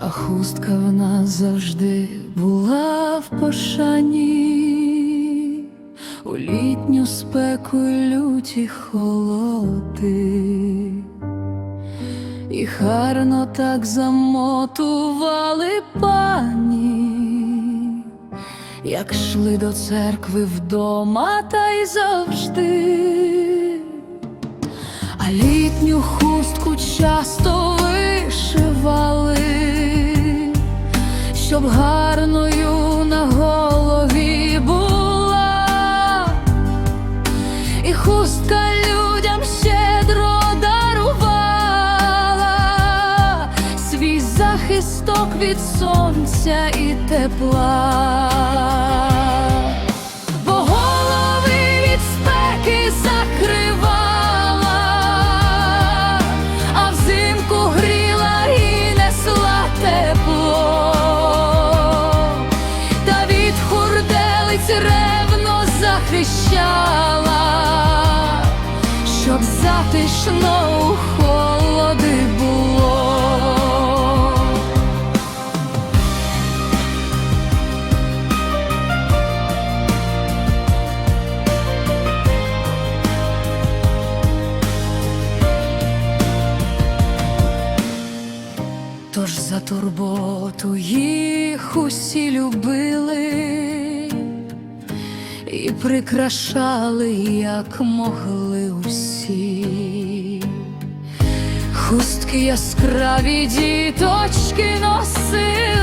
хустка в нас завжди була в пошані, у літню спеку люті холоди, і гарно так замотували пані, як йшли до церкви вдома, та й завжди. А літню хустку часто від сонця і тепла. Бо голови від спеки закривала, а взимку гріла і несла тепло, та від хурделиць ревно захищала, щоб затишно у Тож за турботу їх усі любили і прикрашали, як могли усі. Хустки яскраві діточки носили,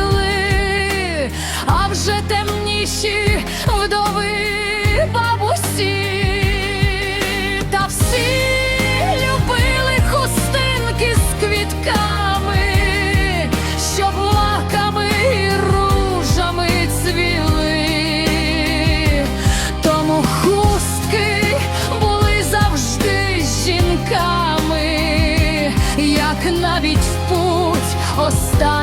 останній.